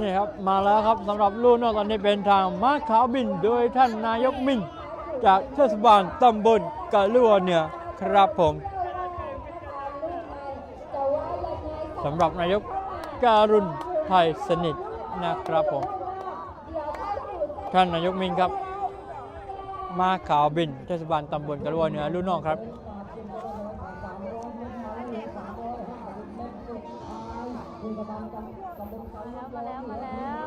นี่ครับมาแล้วครับสำหรับลูกนอกตอนนี้เป็นทางม้าขาวบินโดยท่านนายกมินจากเทศบาลตำบลกะลัวเนี่ยครับผมสำหรับนายกการุณไทยสนิทนะครับผม ท่านนายกมินครับ มาขาวบินเทศบาลตำบลกะลัวเนี่ยลูกนอกครับ มาแล้วมาแล้ว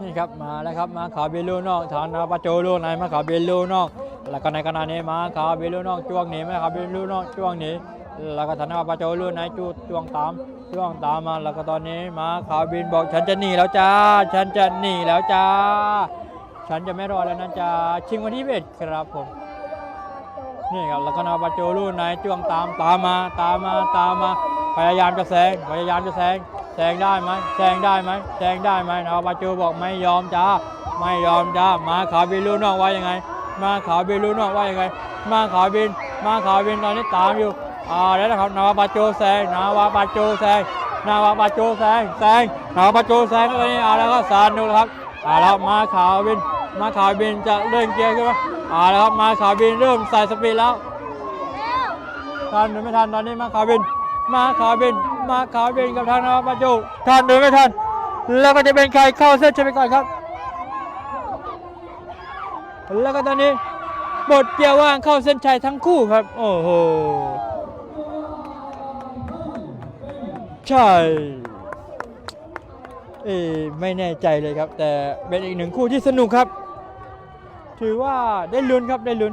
นี่ครับมาแล้วครับมาขาวเบลูนอกฐานนาปะโจลูในมาขาวเบลูนอก แล้วก็ในขณะนี้มาขาวเบลูนอกจ้วงหนีมาขาเบลูนอกจ้วงหนีแล้วก็ฐานนาปะโจลูในจูจ้วงตามจ้วงตามมาแล้วก็ตอนนี้มาขาวบินบอกฉันจะหนีแล้วจ้าฉันจะหนีแล้วจ้าฉันจะไม่รอแล้วนะจ้าชิงวันที่เอ็ดครับผม นี่ครับแล้วก็นาปะโจลูในจ้วงตามตามมาตามมาตามมาพยายามจะแซงพยายามจะแซงแซงได้ไหมแซงได้ไหมแซงได้ไหมนาบาจูบอกไม่ยอมจ้าไม่ยอมจ้ามาขาวบินลูนอกว่ายังไง มาขาวบินลูนอกว่ายังไง มาขาวบิน มาขาวบินตอนนี้ตามอยู่อ่าแล้วนะครับนาวาบาโจแซงนาวาบาโจแซงนาวาบาโจแซงแซงนาวาบาโจแซงตอนนี้เอาแล้วก็สานดูครับเอาแล้วมาขาวบิน มาขาวบินจะเร่งเกียร์ขึ้นไหม เอาแล้วครับมาขาวบินเริ่มใส่สปีดแล้วทันหรือไม่ทันตอนนี้มาขาวบิน มาขาวบิน มาขาวบินกับทางนวัดประจุทันหรือไม่ทัน แล้วก็จะเป็นใครเข้าเส้นชัยไปก่อนครับ แล้วก็ตอนนี้บทเกียร์ว่างเข้าเส้นชัยทั้งคู่ครับ โอ้โหใช่เอ้ไม่แน่ใจเลยครับ แต่เป็นอีกหนึ่งคู่ที่สนุกครับ ถือว่าได้ลุ้นครับได้ลุ้น